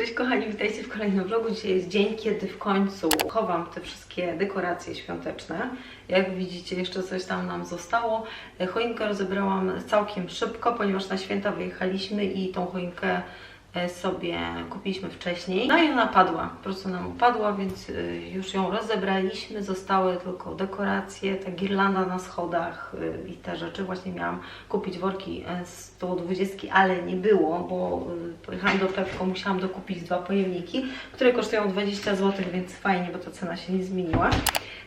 Cześć kochani, witajcie w kolejnym vlogu. Dzisiaj jest dzień, kiedy w końcu chowam te wszystkie dekoracje świąteczne. Jak widzicie, jeszcze coś tam nam zostało. E, Choinkę rozebrałam całkiem szybko, ponieważ na święta wyjechaliśmy i tą choinkę sobie kupiliśmy wcześniej. No i ona padła, po prostu nam upadła, więc e, już ją rozebraliśmy. Zostały tylko dekoracje, ta girlanda na schodach e, i te rzeczy. Właśnie miałam kupić worki e, z tą 20, ale nie było, bo e, pojechałam do Pepko, musiałam dokupić dwa pojemniki, które kosztują 20 zł, więc fajnie, bo ta cena się nie zmieniła.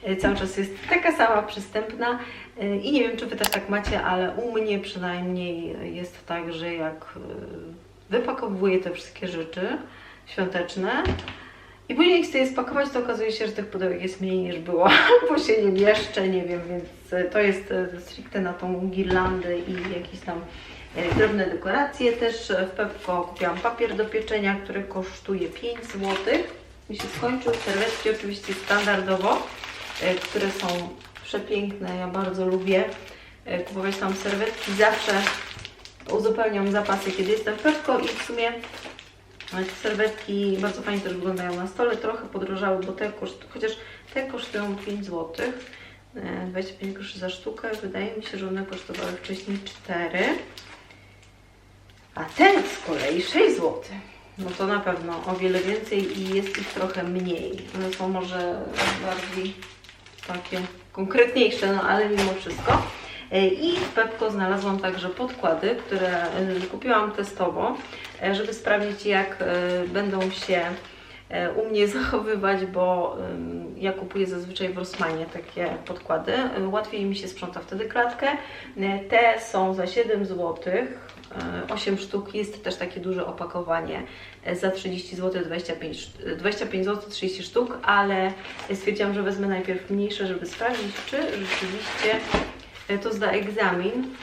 E, Cały czas jest taka sama, przystępna E, i nie wiem, czy Wy też tak macie, ale u mnie przynajmniej jest tak, że jak e, wypakowuję te wszystkie rzeczy świąteczne i później chcę je spakować, to okazuje się, że tych pudełek jest mniej niż było, bo się nie mieszczę, nie wiem, więc e, to jest e, stricte na tą girlandę i jakieś tam e, drobne dekoracje. Też w Pepko kupiłam papier do pieczenia, który kosztuje 5 zł. Mi się skończył. Serwetki oczywiście standardowo, które są przepiękne. Ja bardzo lubię kupować tam serwetki. Zawsze uzupełniam zapasy, kiedy jestem Pepko i w sumie te serwetki bardzo fajnie też wyglądają na stole. Trochę podrożały, bo te chociaż te kosztują 5 zł. e, 25 groszy za sztukę. Wydaje mi się, że one kosztowały wcześniej 4. A te z kolei 6 zł. No to na pewno o wiele więcej i jest ich trochę mniej. One są może bardziej takie konkretniejsze, no ale mimo wszystko. E, I w Pepko znalazłam także podkłady, które e, kupiłam testowo, e, żeby sprawdzić jak będą się u mnie zachowywać, bo ja kupuję zazwyczaj w Rossmanie takie podkłady. Łatwiej mi się sprząta wtedy klatkę. Te są za 7 zł. 8 sztuk jest też takie duże opakowanie za 30 zł 25, szt- 25 zł 30 sztuk, ale stwierdziłam, że wezmę najpierw mniejsze, żeby sprawdzić, czy rzeczywiście to zda egzamin,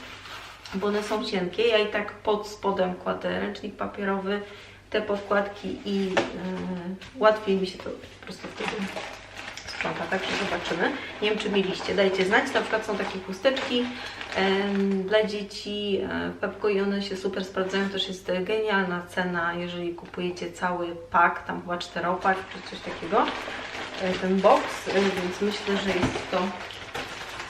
bo one są cienkie. Ja i tak pod spodem kładę ręcznik papierowy, te podkładki i e, łatwiej mi się to po prostu wtedy sprząta, także zobaczymy. Nie wiem, czy mieliście, dajcie znać. Na przykład są takie chusteczki em, dla dzieci e, w Pepko i one się super sprawdzają. Też jest genialna cena, jeżeli kupujecie cały pak, tam chyba czteropak czy coś takiego, e, ten box, e, więc myślę, że jest to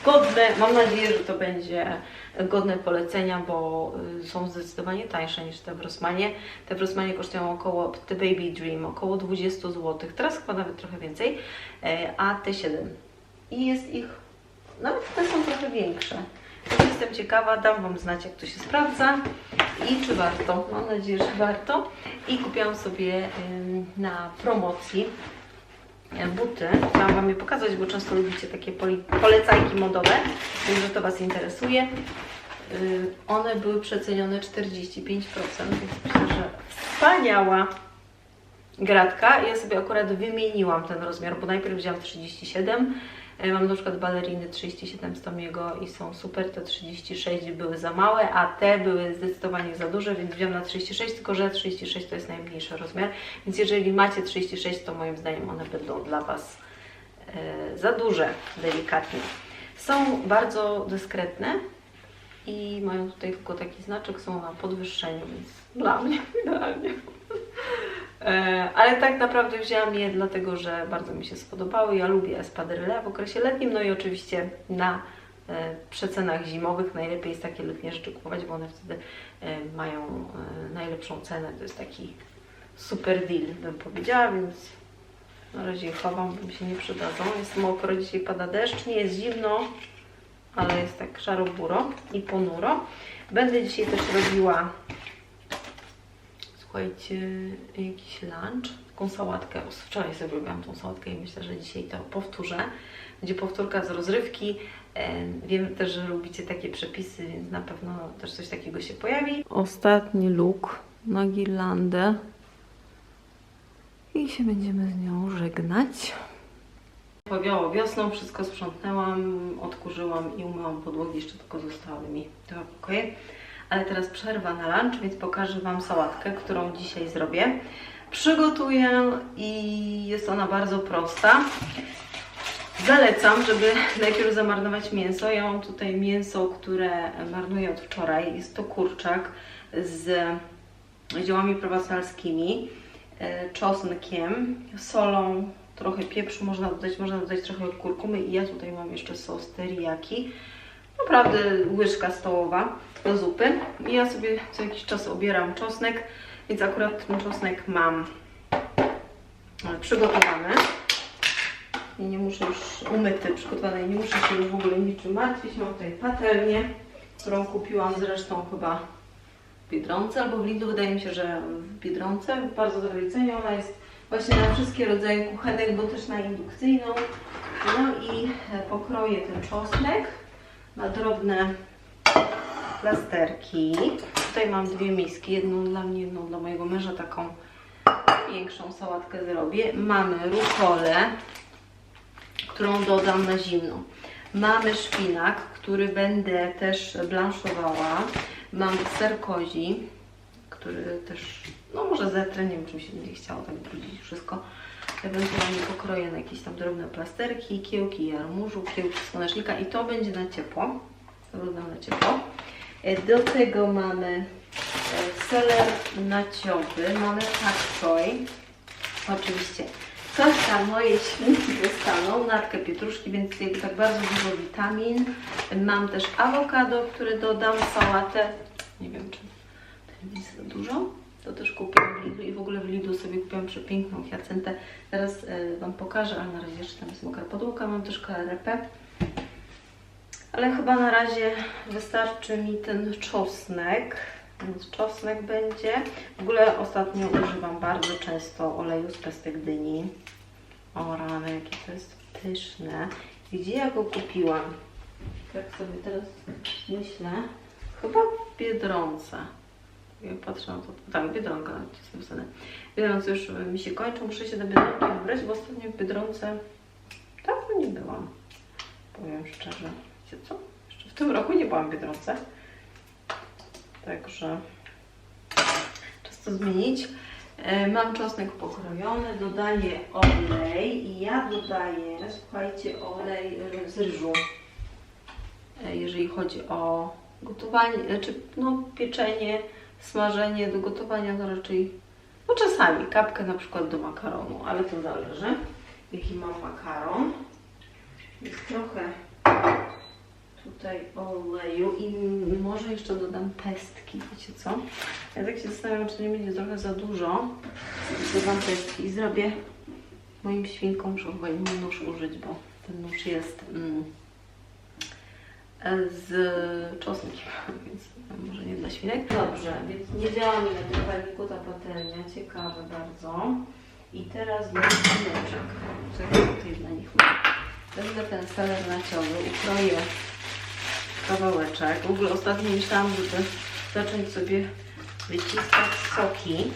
godne, mam nadzieję, że to będzie godne polecenia, bo y, są zdecydowanie tańsze niż te w Rossmanie. Te w Rossmanie kosztują około, te Baby Dream, około 20 zł, teraz chyba nawet trochę więcej, e, a te 7. I jest ich, nawet te są trochę większe. Jestem ciekawa, dam Wam znać jak to się sprawdza i czy warto. Mam nadzieję, że warto. I kupiłam sobie na promocji buty. Chciałam Wam je pokazać, bo często lubicie takie polecajki modowe, wiem, że to Was interesuje. Yy, One były przecenione 45%, więc myślę, że wspaniała gratka. Ja sobie akurat wymieniłam ten rozmiar, bo najpierw wzięłam 37. E, Mam na przykład baleriny 37 z Tomiego i są super, te 36 były za małe, a te były zdecydowanie za duże, więc wziąłam na 36, tylko że 36 to jest najmniejszy rozmiar, więc jeżeli macie 36, to moim zdaniem one będą dla Was e, za duże, delikatnie. Są bardzo dyskretne i mają tutaj tylko taki znaczek, są na podwyższeniu, więc dla mnie idealnie. E, Ale tak naprawdę wzięłam je dlatego, że bardzo mi się spodobały. Ja lubię espadrille w okresie letnim, no i oczywiście na e, przecenach zimowych najlepiej jest takie letnie rzeczy kupować, bo one wtedy e, mają najlepszą cenę. To jest taki super deal, bym powiedziała, więc na razie chowam, bo mi się nie przydadzą. Jest mokro, dzisiaj pada deszcz, nie jest zimno, ale jest tak szaro-buro i ponuro. Będę dzisiaj też robiła słuchajcie, jakiś lunch, taką sałatkę. Wczoraj sobie robiłam tą sałatkę i myślę, że dzisiaj to powtórzę. Będzie powtórka z rozrywki. Em, Wiem też, że lubicie takie przepisy, więc na pewno też coś takiego się pojawi. Ostatni look na girlandę. I się będziemy z nią żegnać. Powiało wiosną, wszystko sprzątnęłam, odkurzyłam i umyłam podłogi, jeszcze tylko zostały mi dwa pokoje. Ale teraz przerwa na lunch, więc pokażę Wam sałatkę, którą dzisiaj zrobię. Przygotuję i jest ona bardzo prosta. Zalecam, żeby najpierw zamarnować mięso. Ja mam tutaj mięso, które marnuję od wczoraj. Jest to kurczak z ziołami prowansalskimi. e, czosnkiem, solą, trochę pieprzu można dodać, można dodać trochę kurkumy i ja tutaj mam jeszcze sos teriyaki. Naprawdę łyżka stołowa do zupy. I ja sobie co jakiś czas obieram czosnek, więc akurat ten czosnek mam e, przygotowany. I nie muszę już umyty, przygotowany, nie muszę się już w ogóle niczym martwić. Mam tutaj patelnię, którą kupiłam zresztą chyba w Biedronce albo w Lidlu, wydaje mi się, że w Biedronce. Bardzo dobrej cenie. Ona jest właśnie na wszystkie rodzaje kuchenek, bo też na indukcyjną. No i pokroję ten czosnek na drobne plasterki. Tutaj mam dwie miski, jedną dla mnie, jedną dla mojego męża, taką większą sałatkę zrobię. Mamy rukolę, którą dodam na zimno. Mamy szpinak, który będę też blanszowała. Mam ser kozi, który też, no może zetrę, nie wiem, czy mi się będzie chciało tak brudzić wszystko. Ewentualnie pokroję na jakieś tam drobne plasterki, kiełki jarmużu, kiełki słonecznika i to będzie na ciepło. Dodam na ciepło. E, Do tego mamy e, seler naciowy, mamy pak oczywiście tam moje świnki dostaną, natkę pietruszki, więc jest tak bardzo dużo witamin. Mam też awokado, który dodam, sałatę, nie wiem czy to jest za dużo, to też kupiłam w Lidlu i w ogóle w Lidlu sobie kupiłam przepiękną hiacyntę. Teraz e, Wam pokażę, ale na razie jeszcze tam jest mokra podłoga, mam też kalerepę. Ale chyba na razie wystarczy mi ten czosnek. Więc czosnek będzie. W ogóle ostatnio używam bardzo często oleju z pestek dyni. O rany, jakie to jest pyszne. Gdzie ja go kupiłam? Jak sobie teraz myślę. Chyba w Biedronce. Jak patrzę na to, tak, Biedronka. Biedronce już mi się kończą, muszę się do Biedronki wybrać, bo ostatnio w Biedronce dawno nie byłam. Powiem szczerze. Wiecie co? Jeszcze w tym roku nie byłam w Biedronce. Także czas to zmienić. E, Mam czosnek pokrojony, dodaję olej i ja dodaję, słuchajcie, olej e, z ryżu. E, Jeżeli chodzi o gotowanie, czy no, pieczenie, smażenie do gotowania, to raczej, no czasami kapkę na przykład do makaronu, ale to zależy, jaki mam makaron. Jest trochę tutaj oleju i może jeszcze dodam pestki, wiecie co? Ja tak się zastanawiam, czy nie będzie trochę za dużo. Dodam pestki i zrobię moim świnkom, muszę chyba inny nóż użyć, bo ten nóż jest mm, z czosnkiem, więc może nie dla świnek. Dobrze, więc nie działa mi na tym palniku ta patelnia, ciekawe bardzo. I teraz co ja tutaj dla nich mam. Wezmę ten seler naciowy, ukroję kawałeczek. W ogóle ostatnio myślałam, żeby zacząć sobie wyciskać soki.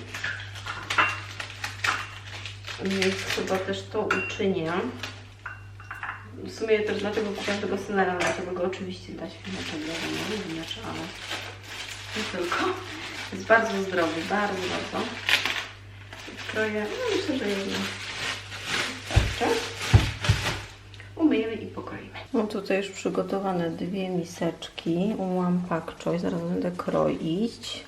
Więc chyba też to uczynię. W sumie też dlatego kupiłam tego selera naciowego. Oczywiście dla świniaczek, wiadomo, również, ale nie tylko. Jest bardzo zdrowy, bardzo, bardzo. Kroję, no myślę, że jedno wystarczy. Umyjemy i pokroimy. Mam tutaj już przygotowane dwie miseczki. Umyłam pak choy, zaraz będę kroić.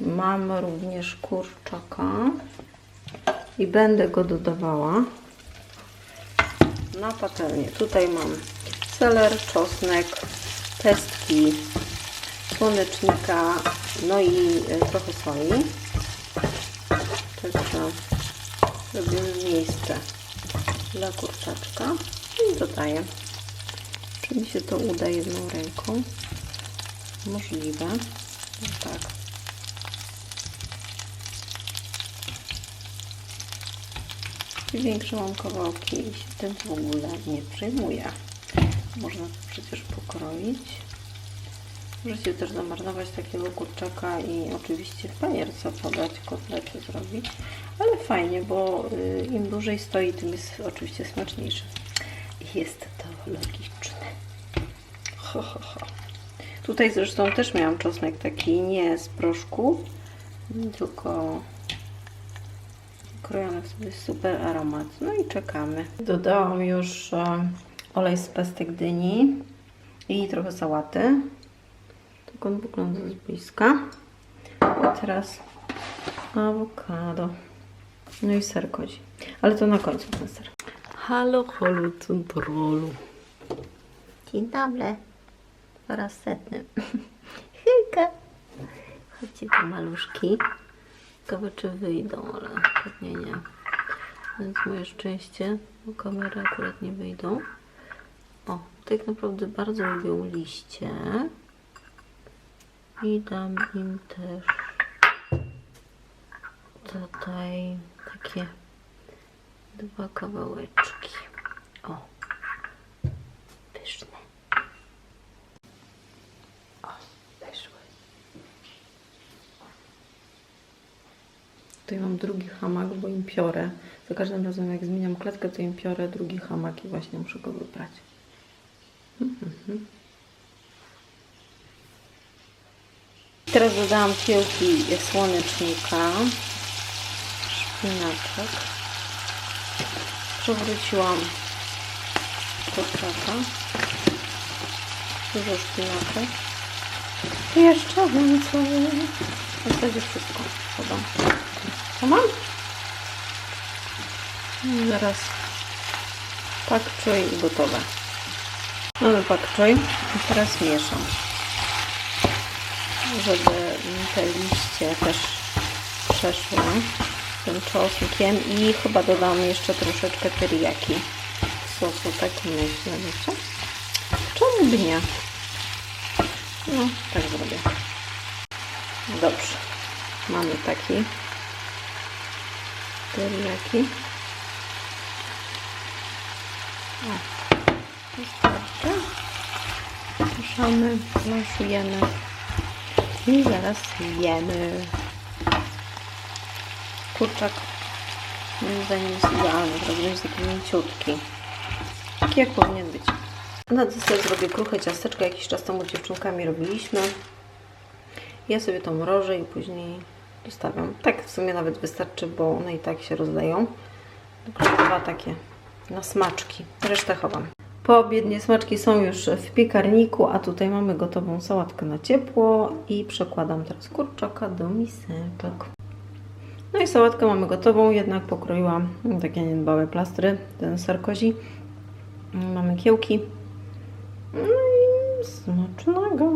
Mam również kurczaka i będę go dodawała na patelnię. Tutaj mam seler, czosnek, pestki, słonecznika, no i e, trochę soi. Także robimy miejsce dla kurczaczka i dodaję. Czy mi się to uda jedną ręką? Możliwe. No tak. Im większe mam kawałki i się tym w ogóle nie przejmuję. Można to przecież pokroić. Możecie też zamarnować takiego kurczaka i oczywiście w panierce podać, kotlety zrobić. Ale fajnie, bo y, im dłużej stoi, tym jest oczywiście smaczniejszy. Jest to logiczne. Ho, ho, ho. Tutaj zresztą też miałam czosnek taki nie z proszku, tylko krojony sobie super aromat. No i czekamy. Dodałam już e, olej z pestek dyni i trochę sałaty. Tak on wygląda z bliska. I teraz awokado. No i ser kodzi. Ale to na końcu ten ser. Halo, holu, controlu. Dzień dobry. Po raz setny. Hejka. Chodźcie tu maluszki. Ciekawe czy wyjdą, ale pewnie nie. Więc moje szczęście, bo kamery akurat nie wyjdą. O, tak naprawdę bardzo lubią liście. I dam im też tutaj takie dwa kawałeczki. O, pyszne. O, wyszły. Tutaj mam drugi hamak, bo im piorę. Za każdym razem jak zmieniam klatkę, to im piorę drugi hamak i właśnie muszę go wybrać. Mhm. Teraz dodałam kiełki słonecznika, szpinaczek. Przewróciłam kurczaka. Dużo szpinaczek. I jeszcze więcej. W zasadzie wszystko chyba. Mam? I zaraz pak i gotowe. Mamy pak i teraz mieszam żeby te liście też przeszły tym czosnkiem i chyba dodam jeszcze troszeczkę teriyaki sosu, tak myślę, wiecie? Czemu by nie? No, tak zrobię. Dobrze. Mamy taki teriyaki. O, wystarczy. Mieszamy, blanszujemy. I zaraz jemy. Kurczak moim zdaniem jest idealny, prawda? Jest taki mięciutki. Taki jak powinien być. Na deser zrobię kruche ciasteczka. Jakiś czas temu dziewczynkami robiliśmy. Ja sobie to mrożę i później dostawiam. Tak w sumie nawet wystarczy, bo one i tak się rozleją. Tylko dwa takie na smaczki. Resztę chowam. Poobiednie smaczki są już w piekarniku, a tutaj mamy gotową sałatkę na ciepło i przekładam teraz kurczaka do miseczek. No i sałatkę mamy gotową, jednak pokroiłam takie niedbałe plastry, ten ser kozi. Mamy kiełki. No i smacznego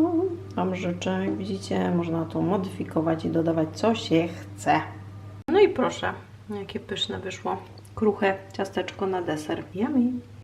Wam życzę. Jak widzicie, można to modyfikować i dodawać co się chce. No i proszę, jakie pyszne wyszło. Kruche ciasteczko na deser. Yummy!